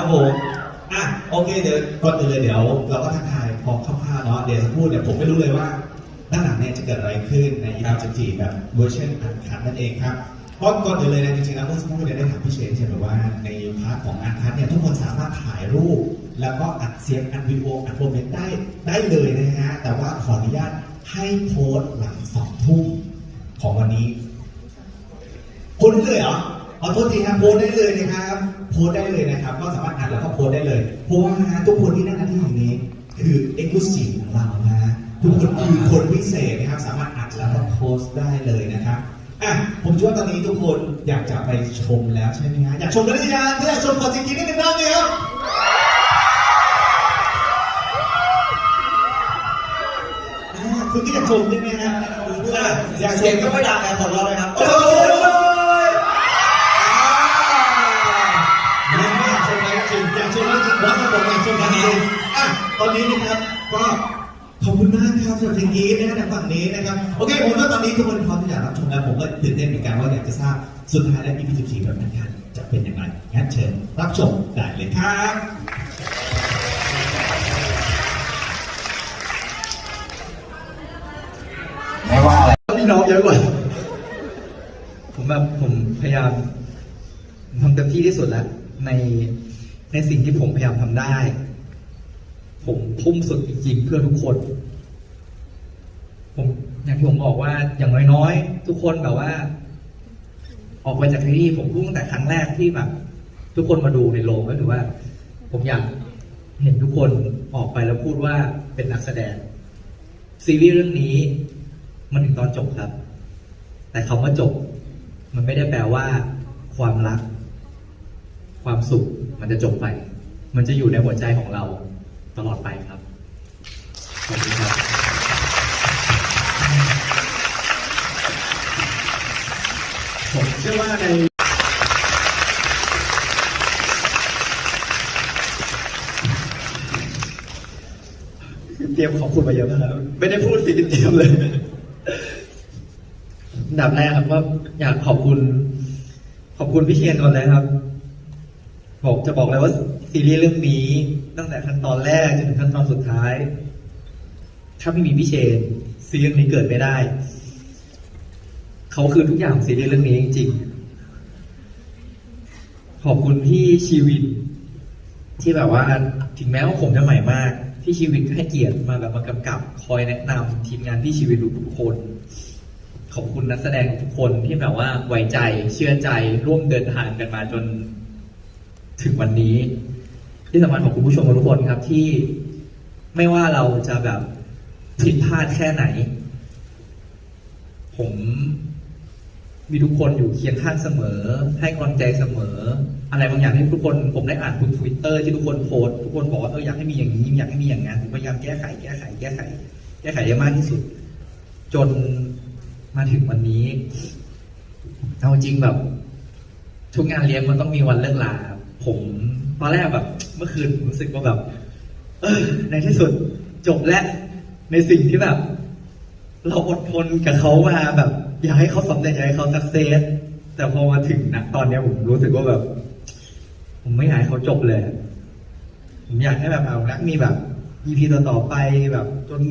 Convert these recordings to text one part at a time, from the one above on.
ครับผมอะโอเคเดี๋ยวก่อนอื่นเลยเดี๋ยว เราก็ทักทายพอคร่าวๆเนาะเดี๋ยวจะพูดเนี่ยผมไม่รู้เลยว่าด้านหลังเนี่ยจะเกิดอะไรขึ้นใน EP 14แบบเวอร์ชันอันคัดนั่นเองครับเพราะก่อนอื่นเลยนะจริงๆแล้วเมื่อสักครู่เนี่ยได้ถามพี่เชนใช่ไหมว่าในพาร์ทของอันคัดเนี่ยทุกคนสามารถถ่ายรูป แล้วก็อัดเสียงอัดวิดีโออัดโมเมนต์ได้ได้เลยนะฮะแต่ว่าขออนุญาตให้โพสต์หลังสองทุ่มของวันนี้โพสได้เลยเหรอขอโทษทีครับโพสได้เลยนะครับ โพสได้เลยนะครับ ก็สามารถอ่านแล้วก็โพสได้เลย เพราะว่าทุกคนที่นั่งหน้าที่แห่งนี้ คือเอ็กซ์คลูซีฟของเรานะฮะทุกคนคือคนพิเศษนะครับ สามารถอ่านแล้วก็โพสต์ได้เลยนะครับอะผมเชื่อว่าตอนนี้ทุกคนอยากจะไปชมแล้วใช่ไหมฮะอยากชมกันหรือยังถ้าอยากชมขอสิ่งนี้นิดนึงได้ไหมครับคุณก็อยากชมใช่ไหมฮะอะอยากเสียงก็ไม่ดังนะของเราเลยครับ อยากชมแล้วจริงอะตอนนี้นะครับก็ขอบคุณมากครับสำหรับสิ่งนี้นะครับทางฝั่งนี้นะครับโอเคผมว่าตอนนี้ทุกคนพร้อมที่จะรับชมแล้วผมก็ตื่นเต้นเหมือนกันว่าอยากจะทราบสุดท้ายแล้ว EP 14แบบนั้นกันจะเป็นยังไงงั้นเชิญรับชมได้เลยครับไม่ว่าอะไรพี่น้องเยอะกว่าผมแบบผมพยายามทำเต็มที่ที่สุดแล้วในในสิ่งที่ผมพยายามทำได้ ผมทุ่มสุดจริงๆเพื่อทุกคน ผมอย่างที่ผมบอกว่าอย่างน้อยๆ ทุกคนแบบว่า ออกไปจากที่นี่ผมพูดตั้งแต่ครั้งแรกที่แบบ ทุกคนมาดูในโรงก็ถือว่า ผมอยากเห็นทุกคนออกไปแล้วพูดว่าเป็นนักแสดง ซีรีส์เรื่องนี้ มันถึงตอนจบครับ แต่คำว่าจบ มันไม่ได้แปลว่า ความรัก ความสุขมันจะจบไป มันจะอยู่ในหัวใจของเรา ตลอดไปครับขอบคุณครับผมเชื่อว่าในเตรียมขอบคุณมาเยอะมากครับไม่ได้พูดสิเตรียมเลยอันดับแรกครับว่าอยากขอบคุณ ขอบคุณพี่เชียนก่อนเลยครับผมจะบอกเลยว่าซีรีส์เรื่องนี้ ตั้งแต่ขั้นตอนแรกจนถึงขั้นตอนสุดท้าย ถ้าไม่มีพี่เชนซีรีส์นี้เกิดไม่ได้ เขาคือทุกอย่างซีรีส์เรื่องนี้จริงๆขอบคุณพี่ชีวิตที่แบบว่าถึงแม้ว่าผมจะใหม่มาก พี่ชีวิตให้เกียรติมาแบบมากำกับ คอยแนะนำทีมงานพี่ชีวิตทุกคน ขอบคุณนักแสดงทุกคนที่แบบว่าไว้ใจเชื่อใจร่วมเดินทางกันมาจน ถึงวันนี้ ที่สำคัญขอบคุณผู้ชมทุกคนครับที่ไม่ว่าเราจะแบบผิดพลาดแค่ไหน ผมมีทุกคนอยู่เคียงข้างเสมอ ให้กำลังใจเสมอ อะไรบางอย่างที่ทุกคนผมได้อ่านทุกทวิตเตอร์ที่ทุกคนโพสทุกคนบอกว่าเอออยากให้มีอย่างนี้อยากให้มีอย่างนั้นผมพยายามแก้ไขแก้ไขแก้ไข แก้ไขได้มากที่สุด จนมาถึงวันนี้เอาจริงแบบ ทุกงานเลี้ยงมันต้องมีวันเลิกลาผมตอนแรกแบบ มื่อคืนผมรู้สึกว่าแบบ เออในที่สุดจบแล้วในสิ่งที่แบบ เราอดทนกับเขามาแบบ อยากให้เขาสำเร็จอยากให้เขาสักเซสแต่พอมาถึงนะตอนเนี้ยผมรู้สึกว่าแบบ ผมไม่อยากให้เขาจบเลย ผมอยากให้แบบเอาละมีแบบ EP ต่อต่อๆไปแบบ จน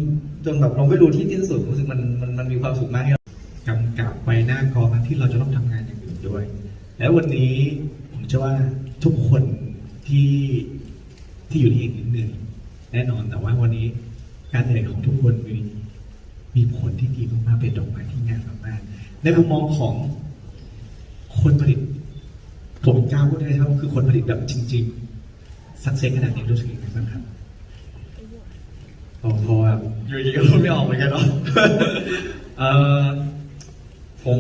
จนแบบเราไม่รู้ที่ที่สุดรู้สึกมันมันมันมีความสุขมากที่เรากำกับไว้หน้ากองทั้งที่เราจะต้องทำงานอย่างอื่นด้วย แล้ววันนี้ผมเชื่อว่าทุกคนที่ ที่อยู่ที่นี่เหนื่อยแน่นอนแต่ว่าวันนี้การเหนื่อยของทุกคนมีมีผลที่ดีมากๆเป็นดอกไม้ที่งามมากๆในมุมมองของคนผลิต ผมกล้าพูดได้ครับว่าคือคนผลิตแบบจริง ๆ สักเซสขนาดนี้รู้สึกยังไงบ้างครับพอพอแบบอยู่ดีก็พูดไม่ออกเหมือนกันเนาะเออผม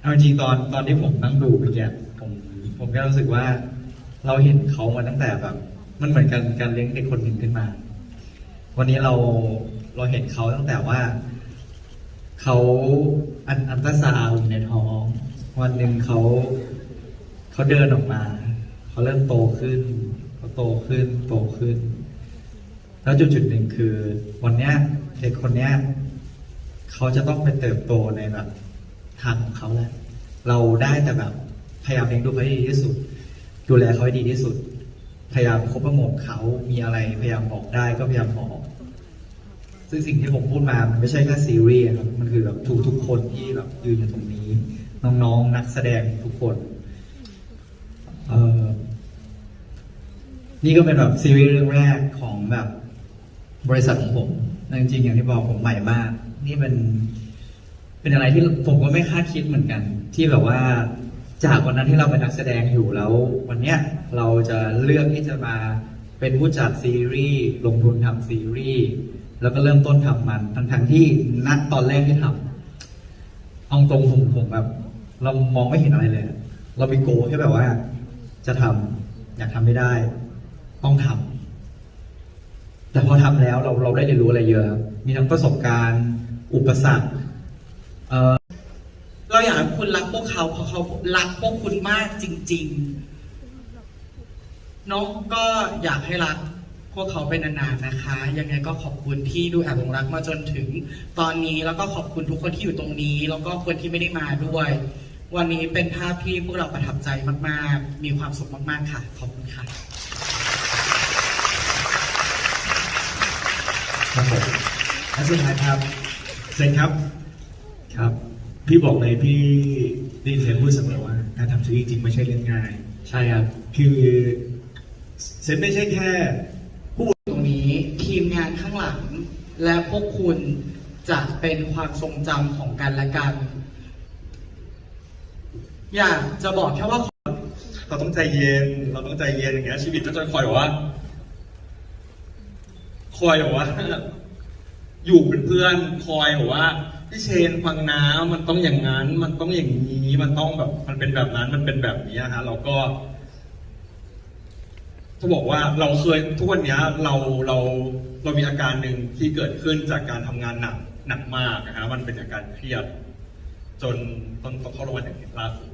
เอาจริงๆตอนตอนที่ผมนั่งดูไปแกผมผมก็รู้สึกว่า เราเห็นเขามาตั้งแต่แบบ มันเหมือนกันการเลี้ยงเด็กคนหนึ่งขึ้นมา วันนี้เราเราเห็นเขาตั้งแต่ว่าเขาอันอันตราซาวด์อยู่ในท้อง วันหนึ่งเขาเขาเดินออกมา เขาเริ่มโตขึ้นเขาโตขึ้นโตขึ้น แล้วจุดจุดหนึ่งคือ วันเนี้ยเด็กคนเนี้ยเขาจะต้องไปเติบโตในแบบทางของเขาแหละเราได้แต่แบบพยายามเลี้ยงดูเขาให้ดีที่สุด ดูแลเขาให้ดีที่สุด พยายามคบประงมเขามีอะไรพยายามบอกได้ก็พยายามบอก ซึ่งสิ่งที่ผมพูดมามันไม่ใช่แค่ซีรีส์ครับมันคือแบบทุกทุกคนที่แบบยืนอยู่ตรงนี้ น้องๆนักแสดงทุกคนเออนี่ก็เป็นแบบซีรีส์เรื่องแรกของแบบบริษัทของผมแต่จริงๆอย่างที่บอกผมใหม่มาก นี่เป็นเป็นอะไรที่ผมก็ไม่คาดคิดเหมือนกัน ที่แบบว่า จากวันนั้นที่เราเป็นนักแสดงอยู่แล้ว วันเนี้ยเราจะเลือกที่จะมาเป็นผู้จัดซีรีส์ลงทุนทำซีรีส์แล้วก็เริ่มต้นทำมันทั้งๆที่นัดตอนแรกที่ทำเอาตรงผมผมแบบ เรามองไม่เห็นอะไรเลยเรามีโกแค่แบบว่า จะทำอยากทำไม่ได้ ต้องทำ แต่พอทำแล้วเราเราได้เรียนรู้อะไรเยอะ มีทั้งประสบการณ์ อุปสรรคเอ่อ ราอยากให้คุณรักพวกเขาเพราะเขารักพวกคุณมากจริงๆน้องก็อยากให้รักพวกเขาเป็นนานๆนะคะ ยังไงก็ขอบคุณที่ดูแอบหลงรักมาจนถึงตอนนี้แล้วก็ขอบคุณทุกคนที่อยู่ตรงนี้ แล้วก็คนที่ไม่ได้มาด้วย วันนี้เป็นภาพที่พวกเราประทับใจมากๆ มีความสุขมากๆค่ะ ขอบคุณค่ะครับผมและสุดท้ายครับเซนครับครับ พี่บอกเลยพี่ได้ยินเซนพูดเสมอว่า การทำซีรีส์จริงไม่ใช่เรื่องง่าย ใช่ครับ คือเซนไม่ใช่แค่ตรงนี้ทีมงานข้างหลัง และพวกคุณจะเป็นความทรงจำของกันและกัน อยากจะบอกแค่ว่าเราต้องใจเย็น เราต้องใจเย็นอย่างเงี้ยชีวิตก็จะคอยแบบว่า คอยแบบว่า อยู่เป็นเพื่อน คอยแบบว่า พี่เชนฟังนะมันต้องอย่างนั้น มันต้องอย่างนี้ มันต้องแบบ มันเป็นแบบนั้น มันเป็นแบบนี้ฮะเราก็จะบอกว่าเราเคยทุกวันนี้เราเราเรามีอาการหนึ่งที่เกิดขึ้นจากการทำงานหนักหนักมากนะฮะมันเป็นอาการเครียด จนต้องต้องเข้าโรงพยาบาลอย่างล่าสุด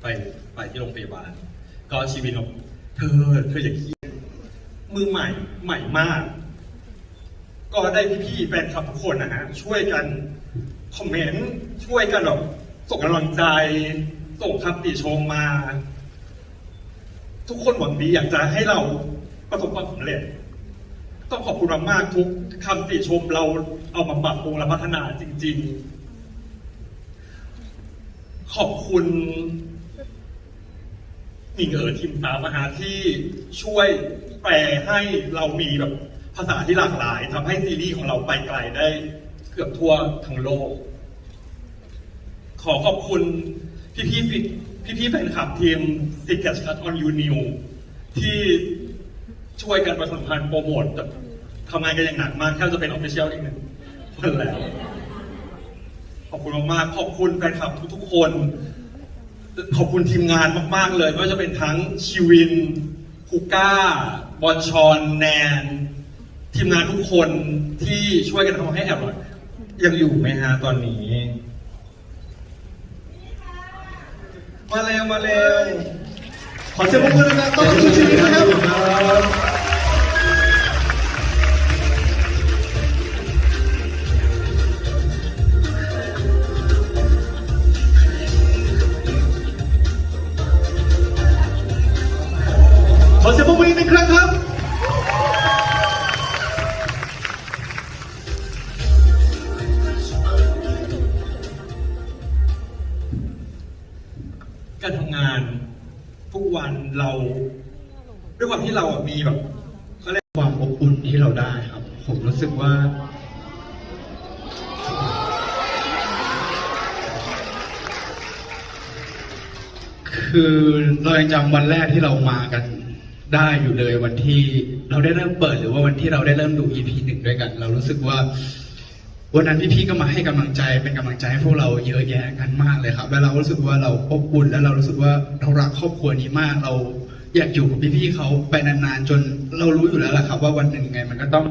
ไปไปที่โรงพยาบาล ก็ชีวิตเราเธอเธออย่าเครียดมือใหม่ใหม่มาก ก็ได้พี่ๆแฟนคลับทุกคนนะฮะช่วยกันคอมเมนต์ช่วยกันแบบส่งกำลังใจส่งคำติชมมา ทุกคนหวังดีอยากจะให้เราประสบความสำเร็จ ต้องขอบคุณมากๆทุกคำติชมเราเอามาปรับปรุงและพัฒนาจริง ๆ ขอบคุณหมิงเอ๋อทีมสามมหาที่ช่วยแปลให้เรามีแบบาษาที่หลากหลายทำให้ซีรีส์ของเราไปไกลได้เกือบทั่วทั้งโลก ขอขอบคุณพี่พี่พี่พี่ๆแฟนคลับทีม Secret Shot on You New ที่ช่วยกันประชาสัมพันธ์โปรโมทแบบทำงานกันอย่างหนักมากแทบจะเป็นออฟฟิเชียลอีกหนึ่งคนแล้ว ขอบคุณมากๆขอบคุณแฟนคลับทุกๆคน ขอบคุณทีมงานมาก ๆ เลยไม่ว่าจะเป็นทั้งชีวินคูก้า บอลชอน แนน ทีมงานทุกคนที่ช่วยกันทำให้แอบอร่อยยังอยู่ไหมฮะตอนนี้ มาเร็วมาเร็วขอเสียงปรบมือนะครับต้อนรับทุกชีวิตนะครับ คือเรายังจำวันแรกที่เรามากันได้อยู่เลยวันที่เราได้เริ่มเปิดหรือว่าวันที่เราได้เริ่มดู EP หนึ่งด้วยกัน เรารู้สึกว่า วันนั้นพี่ๆก็มาให้กำลังใจเป็นกำลังใจให้พวกเราเยอะแยะกันมากเลยครับ แล้วเรารู้สึกว่าเราอบอุ่นแล้วเรารู้สึกว่าเรารักครอบครัวนี้มากเราอยากอยู่กับพี่ๆเขาไปนานๆจนเรารู้อยู่แล้วแหละครับ ว่าวันหนึ่งไงมันก็ต้อง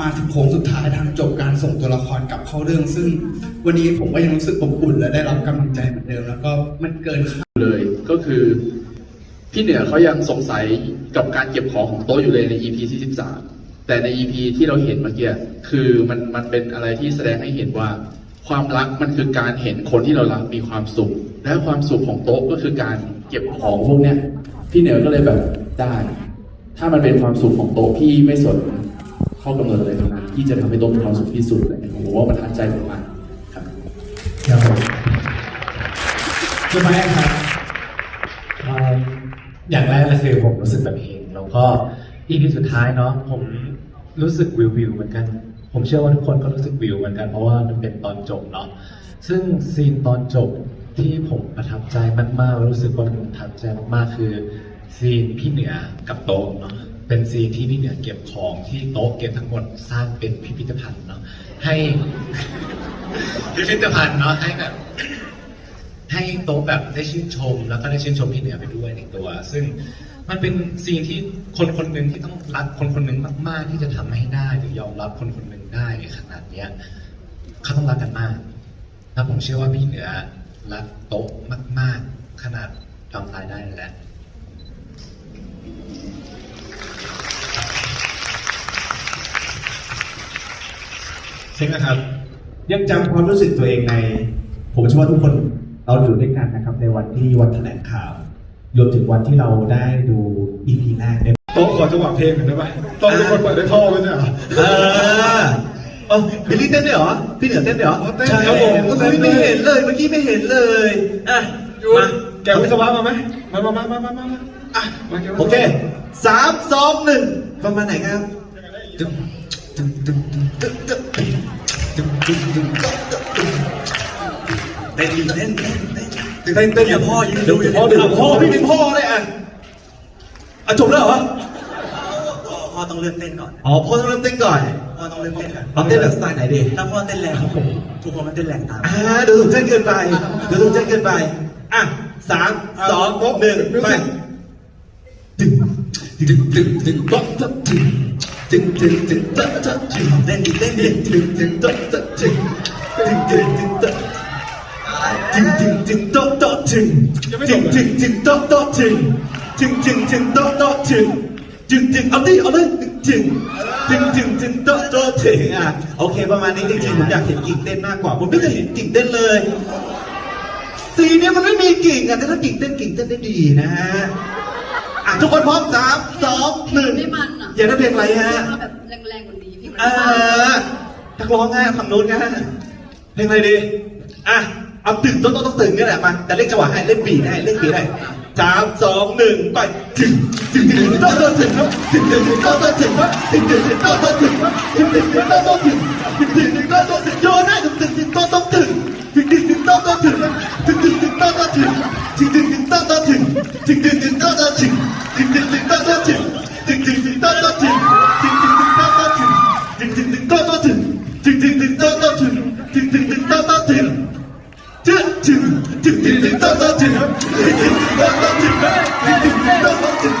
มาถึงโค้งสุดท้ายทางจบการส่งตัวละครกลับเข้าเรื่อง ซึ่งวันนี้ผมก็ยังรู้สึกอบอุ่นและได้รับกำลังใจเหมือนเดิมแล้วก็มันเกินคาดเลย ก็คือ พี่เหนือเขายังสงสัยกับการเก็บของของโต๊ะอยู่เลยใน EP ที่13 แต่ใน EP ที่เราเห็นเมื่อกี้คือมันมันเป็นอะไรที่แสดงให้เห็นว่า ความรักมันคือการเห็นคนที่เรารักมีความสุข และความสุขของโต๊ะก็คือการเก็บของพวกเนี้ยพี่เหนือก็เลยแบบได้ ถ้ามันเป็นความสุขของโต๊ะพี่ไม่สนข้อกำหนดอะไรทั้งนั้นพี่จะทำให้โต๊ะมีความสุขที่สุดเลยผมว่ามันทัดใจผมมากครับ ครับผมคุณแม่ครับ อย่างแรกเลยคือผมรู้สึกแบบเองแล้วก็อีพีสุดท้ายเนาะผมรู้สึกวิววิวเหมือนกัน ผมเชื่อว่าทุกคนก็รู้สึกวิวเหมือนกันเพราะว่ามันเป็นตอนจบเนาะซึ่งซีนตอนจบที่ผมประทับใจมากๆ รู้สึกว่าประทับใจมากๆ คือ ซีนพี่เหนือกับโต๊ะเนาะเป็นซีนที่พี่เหนือเก็บของที่โต๊ะเก็บทั้งหมดสร้างเป็นพิพิธภัณฑ์เนาะให้พิพิธภัณฑ์เนาะให้แบบ ให้โต๊ะแบบได้ชื่นชม แล้วก็ได้ชื่นชมพี่เหนือไปด้วยในตัว ซึ่งมันเป็นซีนที่คนคนหนึ่งที่ต้องรักคนคนหนึ่งมาก ๆ ที่จะทำให้ได้หรือยอมรับคนคนหนึ่งได้ขนาดเนี้ยเขาต้องรักกันมากแล้วผมเชื่อว่าพี่เหนือรักโต๊ะมาก ๆ ขนาดยอมตายได้แหละใช่ไหมครับยังจำความรู้สึกตัวเองใน ผมเชื่อว่าทุกคน เราอยู่ด้วยกันนะครับในวันที่วันแถลงข่าวรวมถึงวันที่เราได้ดู EP แรกเนี่ยโต๊ะขอจังหวะเพลงหน่อยได้ไหมต้องทุกคนเปิดด้วยท่อไว้เนี่ยเหรอเออเออบิลลี่เต้นด้วยเหรอ พี่เหนือเต้นด้วยเหรออ๋อเต้นครับผมเมื่อกี้ไม่เห็นเลย เมื่อกี้ไม่เห็นเลยอะยูมาแกวิศวะมาไหมมามามามามามาอะมาแกวิศวะโอเคสามสองหนึ่งประมาณไหนครับ เต้นดิเต้นเต้นเต้นเต้นเต้นอย่าพ่อยืนดูอย่าพ่อดูดูพ่อพี่เป็นพ่อเลยอะอะจบแล้วเหรอพ่อต้องเลือกเต้นก่อนอ๋อพ่อต้องเริ่มเต้นก่อนพ่อต้องเลือกเต้นก่อนเอาเต้นแบบสไตล์ไหนดีถ้าพ่อเต้นแรงทุกคนมันเต้นแรงตามอ่าเดี๋ยวถูกเต้นเกินไปเดี๋ยวถูกเต้นเกินไปอะสามสองหนึ่งไปตึงตึงตึงตึงตึงตึงตึงตึงตึงตึงตึงตึงเต้นดิเต้นดิตึงตึงตึงตึงตึงตึงตึงตึงตึง จึงจึงจึงโต๊ะโต๊ะจึงจึงจึงจึงโต๊ะโต๊ะจึงจึงจึงจึงโต๊ะโต๊ะจึงจึงจึงเอาดิเอาเลยจึงจึงจึงจึงโต๊ะโต๊ะจึงอะโอเค ประมาณนี้จริงๆผมอยากเห็นกิ่งเต้นมากกว่าผมไม่เคยเห็นกิ่งเต้นเลยสีนี้มันไม่มีกิ่งอะแต่ถ้ากิ่งเต้นกิ่งเต้นได้ดีนะฮะอะทุกคนพร้อมสามสองหนึ่งไม่าได้เพลงอะไรฮะแบบแรงๆกว่านี้พี่มันเออนักร้องฮะฝั่งนู้นฮะเพลงอะไรดีอะ เอาตึงต้องต้องต้องตึงนี่แหละมาแต่เล่นจังหวะให้เล่นบีได้เล่นบีได้สามสองหนึ่งไปถึงถึงถึงต้องต้องถึงครับถึงถึงถึงต้องต้องถึงครับถึงถึงถึงต้องต้องถึงครับถึงถึงถึงต้องต้องถึงถึงถึงถึงต้องต้องถึงโยนนะถึงถึงถึงต้องต้องถึงถึงถึงถึงต้องต้องถึงถึงถึงถึงต้องต้องถึงถึงถึงถึงต้องต้องถึงถึงถึงถึงต้องต้องถึงถึงถึงถึงต้องต้องถึงถึงถึงถึงต้องต้องถึงถึงถึงถึงต้องต้องถึงถึงถึงถึงต้องต้องถึงถึงถึงถึงต้องต้องถึงถึงถึงถึงต้องต้องถึง จึ๊ดจึ๊ดจึ๊ดจึ๊ดจึ๊ดต้องต้องจึ๊ดจึ๊ดต้องต้องจึ๊ดจึ๊ดจึ๊ดต้องต้องจึ๊ด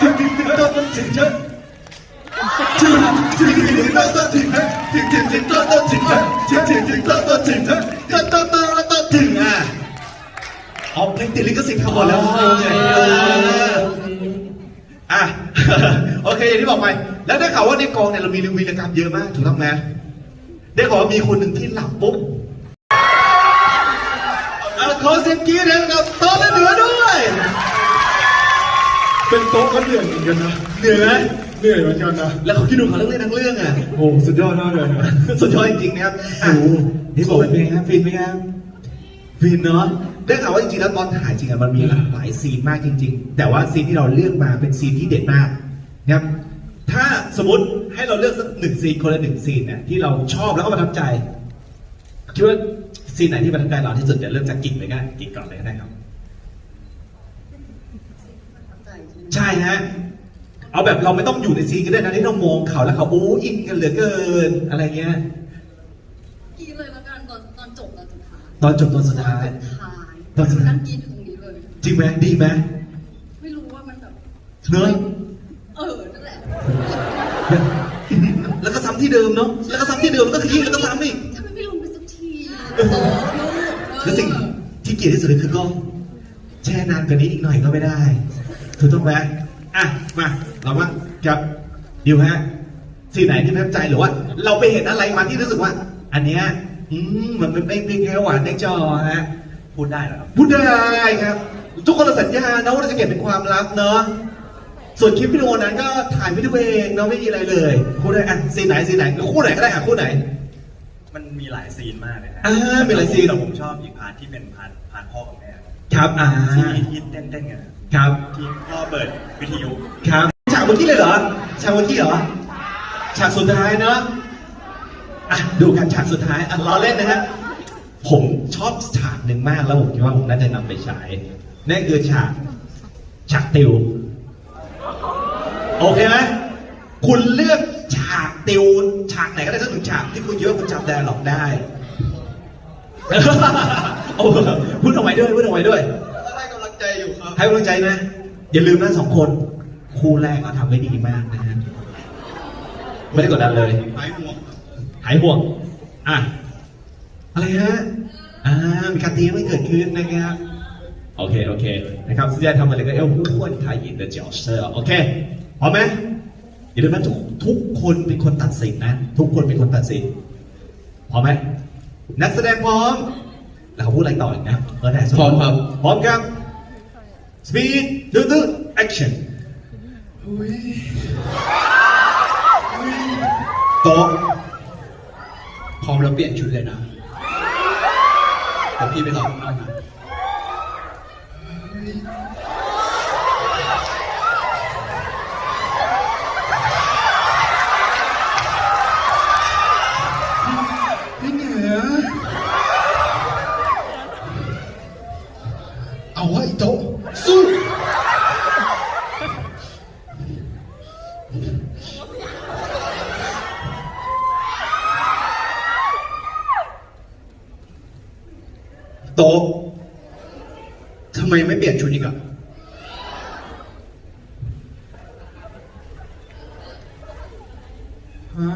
จึ๊ดจึ๊ดต้องต้องจึ๊ดจึ๊ดจึ๊ดจึ๊ดจึ๊ดต้องต้องจึ๊ดจึ๊ดจึ๊ดจึ๊ดต้องต้องจึ๊ดจึ๊ดจึ๊ดจึ๊ดต้องต้องจึ๊ดจึ๊ดต้องต้องต้องจึ๊ดอะเอาเพลงติดลิขสิทธิ์ทั้งหมดแล้วอะโอเคอย่างที่บอกไป แล้วได้ข่าวว่าในกองเนี่ยเรามีวีรกรรมเยอะมากถูกต้องไหมได้ข่าวว่ามีคนหนึ่งที่หลับปุ๊บ ขอเสียงกรี๊ดให้กับโต๊ะและเหนือด้วย เป็นโต๊ะก็เหนื่อยเหมือนกันนะเหนือไหมเหนื่อยเหมือนกันนะแล้วเขาคิดดูเขาเรื่องเล่นทั้งเรื่องอะ โอ้สุดยอดมากเลยนะสุดยอดจริงๆนะครับอะนี่บอกเป็นไงครับฟินไหมครับฟินเนาะได้ข่าวว่าจริงๆแล้วตอนถ่ายจริงอะมันมีหลากหลายซีนมากจริง ๆ แต่ว่าซีนที่เราเลือกมาเป็นซีนที่เด็ดมากนะครับถ้าสมมติให้เราเลือกสักหนึ่งซีนคนละหนึ่งซีนเนี่ยที่เราชอบแล้วก็ประทับใจคิดว่า ซีนไหนที่ประทับใจเราที่สุดเดี๋ยวเริ่มจากกิ่งเลยก็ได้กิ่งก่อนเลยก็ได้ครับ ใช่ฮะเอาแบบเราไม่ต้องอยู่ในซีนก็ได้นะที่เรามองเขาแล้วเขาโอ้อินกันเหลือเกินอะไรเงี้ยกรีดเลยแล้วกันตอนตอนจบตอนสุดท้ายตอนจบตอนสุดท้ายตอนสุดท้ายตอนสุดท้ายนั่งกรีดอยู่ตรงนี้เลยจริงไหมดีไหมไม่รู้ว่ามันแบบเนอะเออนั่นแหละแล้วก็ซ้ำที่เดิมเนาะแล้วก็ซ้ำที่เดิมแล้วก็ขยี้แล้วก็ซ้ำอีกทำไมไม่ลงไปสักทีโอ้ลูก แล้วสิ่งที่เกลียดที่สุดเลยคือกล้องแช่นานกว่านี้อีกหน่อยก็ไม่ได้ถูกต้องไหมอะมาเราว่าครับดิวฮะซีนไหนที่ประทับใจหรือว่าเราไปเห็นอะไรมาที่รู้สึกว่า อันเนี้ยอืมมันไม่ไม่แค่หวานในจอฮะพูดได้เหรอพูดได้ครับ ทุกคนเราสัญญานะว่าเราจะเก็บเป็นความลับเนาะส่วนคลิปวิดีโอนั้นก็ถ่ายไม่ดูเองเนาะไม่มีอะไรเลย คู่ไหนอะซีไหนซีไหนคู่ไหนก็ได้อะคู่ไหน มันมีหลายซีนมากเลยนะอ่ามีหลายซีน แต่ผมชอบอีกพาร์ทที่เป็นพาร์ทพาร์ทพ่อกับแม่ครับอ่าซีนที่เต้นเต้นๆกันนะครับที่พ่อเปิดวิทยุครับฉากเมื่อกี้เลยเหรอฉากเมื่อกี้เหรอฉากสุดท้ายเนาะอะดูกันฉากสุดท้ายอะล้อเล่นนะฮะผมชอบฉากหนึ่งมากแล้วผมคิดว่าผมน่าจะนำไปฉายนั่นคือฉากฉากติว โอเคไหมคุณเลือก ฉากติวฉากไหนก็ได้ถ้าถึงฉากที่คุณเยอะคุณจำแดนหลอกได้โอ้พูดเอาไว้ด้วยพูดเอาไว้ด้วย ให้กำลังใจอยู่ครับ ให้กำลังใจนะ อย่าลืมนะสองคน คู่แรกเขาทำได้ดีมากนะฮะไม่ได้กดดันเลย หายห่วง หายห่วง อะ อะไรฮะ อ่า มีการตีไม่เกิดขึ้นนะครับ โอเค โอเค นะครับเสียทำอะไรก็เอ้ยอ้วนขายยินเดเจ้าเซอร์โอเค พร้อมไหม อย่าลืมนะทุกทุกคนเป็นคนตัดสินนะ ทุกคนเป็นคนตัดสินพร้อมไหมนักแสดงพร้อม แล้วเขาพูดอะไรต่ออีกนะเออได้สุดพร้อมครับพร้อมครับ speed ดื้อดื้อ action โต๊ะพร้อมแล้วเปลี่ยนชุดเลยนะเดี๋ยวพี่ไปรอข้างนอกนะ โต๊ะทำไมไม่เปลี่ยนชุดอีกอะฮะ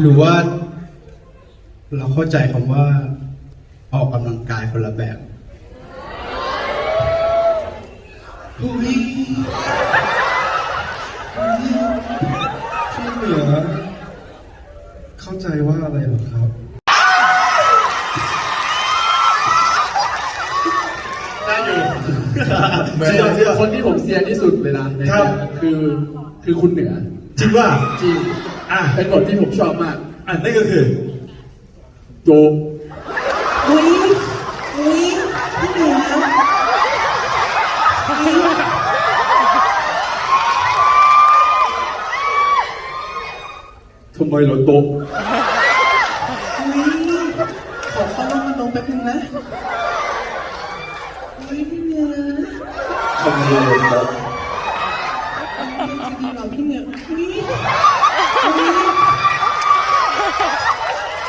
หรือว่า เราเข้าใจคำว่า ออกกำลังกายคนละแบบอุ้ยพี่เหนือ เข้าใจว่าอะไรเหรอครับ ได้อยู่ เหมือนเชื่อเชื่อ คนที่ผมเซียนที่สุดเลยนะในครับเนี่ยคือคือคุณเหนือจริงว่า จริงอะเป็นบทที่ผมชอบมาก อะนั่นก็คือโจอุ้ยอุ้ยพี่เหนืออุ๊ยทำไมเหรอโตะ อุ๊ยขอเข้าร่วมมันลงแป๊บนึงนะอุ้ยพี่เหนือ เหรอโตะจะดีเรอพี่เหนืออุ้ย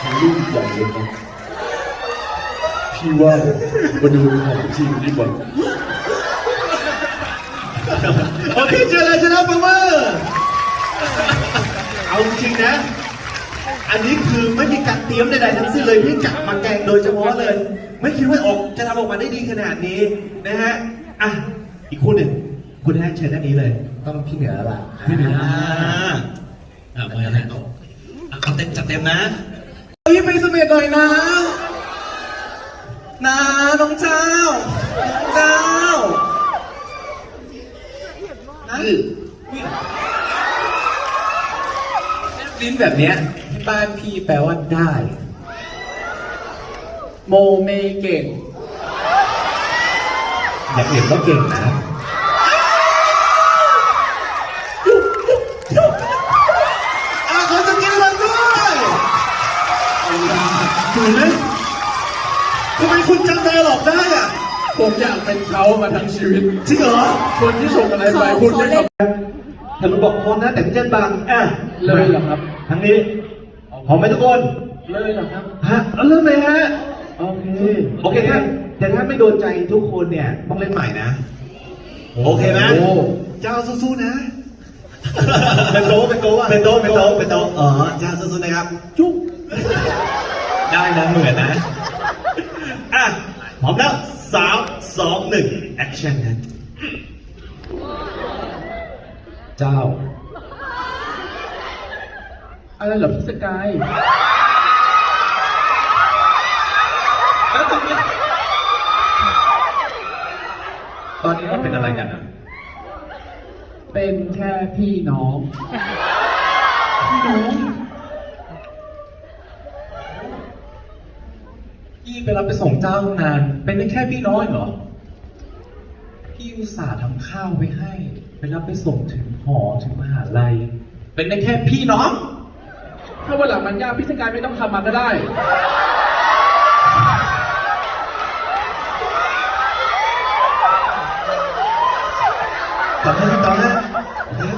ทำลูกใหญ่เลยนะพี่ว่ามาดูของจริงดีกว่าโอเคเจอแล้วเจอแล้วปังเมอร์เอาจริงนะ อันนี้คือไม่มีการเตรียมใดๆทั้งสิ้นเลยพี่กะมาแกงโดยเฉพาะเลย ไม่คิดว่าออกจะทำออกมาได้ดีขนาดนี้นะฮะอะ อีกคู่หนึ่งคุณแฮกเชิญด้านนี้เลย ต้องพี่เหนือแล้วล่ะพี่หนึ่งอ่าอะมาแล้วเอาเต็มจัดเต็มนะเฮ้ยไปสเปดหน่อยนะนะน้องเจ้าน้องเจ้านะลิ้นแบบเนี้ยที่บ้านพี่แปลว่าได้ โมเมเก่ง อยากเห็นว่าเก่งนะอะขอสกินเลยด้วยถูกไหมทำไมคุณจำได้หลอกได้อะผมอยากเป็นเขามาทั้งชีวิตจริงเหรอคนที่ส่งอะไรไปคุณไม่ทำถ้ารู้บอกคนนะแต่พี่เจนบางอะเลยเหรอครับทางนี้พร้อมไหมทุกคนเลยเหรอครับฮะเอาเริ่มเลยฮะโอเคโอเคถ้า แต่ถ้าไม่โดนใจทุกคนเนี่ยต้องเล่นใหม่นะ โอเคไหมโอ้ เจ้าสู้ๆนะ เป็นโต๊ะเป็นโต๊ะเป็นโต๊ะเป็นโต๊ะเป็นโต๊ะอ๋อเจ้าสู้ๆนะครับ จุ๊บได้นะเหมือนนะ อะพร้อมแล้วสามสองหนึ่งแอคชั่นนะเจ้า อะไรเหรอพี่สกาย อนนี้เราเป็นอะไรกันอะเป็นแค่พี่น้อง พี่น้องพี่ไปรับไปส่งเจ้าตั้งนาน เป็นได้แค่พี่น้อยเหรอ พี่อุตส่าห์ทำข้าวไว้ให้ ไปรับไปส่งถึงหอถึงมหาลัย เป็นได้แค่พี่น้อง ถ้าวันหลังมันยากพี่สกายไม่ต้องทำมันก็ได้ ต่อเลยต่อเลย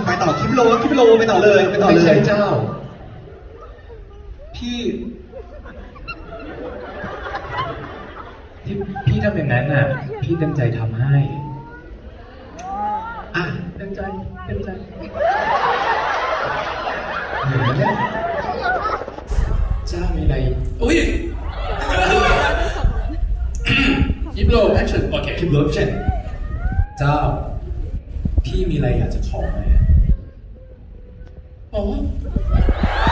ไปต่อคลิป โลคลิปโลไปต่อเลยไปต่อไม่เลใช่ย เจ้า พี่ที่พี่ทำอย่างนั้นน่ะ พี่เต็มใจทำให้ อะเต็มใจเต็มใจเหนื่อยไหมเนี่ยเจ้ามีอะไรอุ้ยยิบโลแอคชั่นโอเค คลิปโลใช่เจ้า พี่มีอะไรอยากจะขอไหมอ๋ อ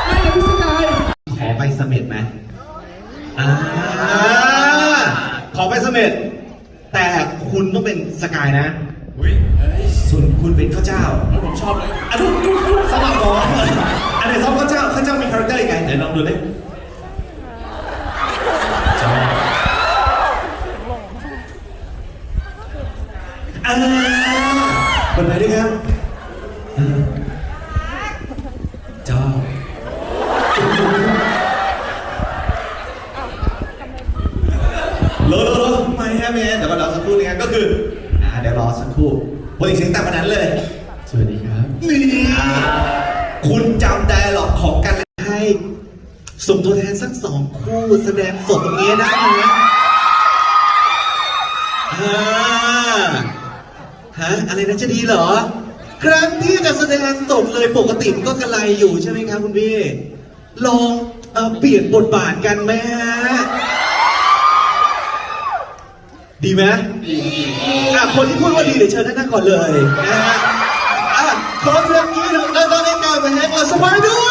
ไม่นะพี่สกายขอไปเสม็ดไหมอ่าขอไปเสม็ดแต่คุณต้องเป็นสกายนะ อุ้ยเฮ้ยส่วนคุณเป็นข้าวเจ้า ผมชอบเลยอันนู้นสลับหรออันไหนซ้อมข้าวเจ้าข้าวเจ้ามีคาแรคเตอร์ยังไงเดี๋ยวลองดูดิเจ้าอ่าเปิดไปด้วยครับอ่า เจ้า โลโลโลไม่แฮะเมนเดี๋ยวก่อนรอสักครู่นึงครับก็คือ อ่าเดี๋ยวรอสักครู่โปรดิเสียงแต่วันนั้นเลย สวัสดีครับนี่คุณจำไดหรอกของกันและให้ส่งตัวแทนสักสองคู่แสดงสดตรงนี้ได้ไหมอ่าฮะอะไรนะจะดีเหรอ ครั้งที่จะแสดงสดเลยปกติมันก็กระไรอยู่ใช่ไหมครับคุณพี่ ลองเอ่อเปลี่ยนบทบาทกันไหมฮะ ดีไหมดีอะคนที่พูดว่าดีเดี๋ยวเชิญท่านนั่งก่อนเลยนะฮะอะขอเสียงกรี๊ดดังๆให้กับแฮงก์เราสบายด้วย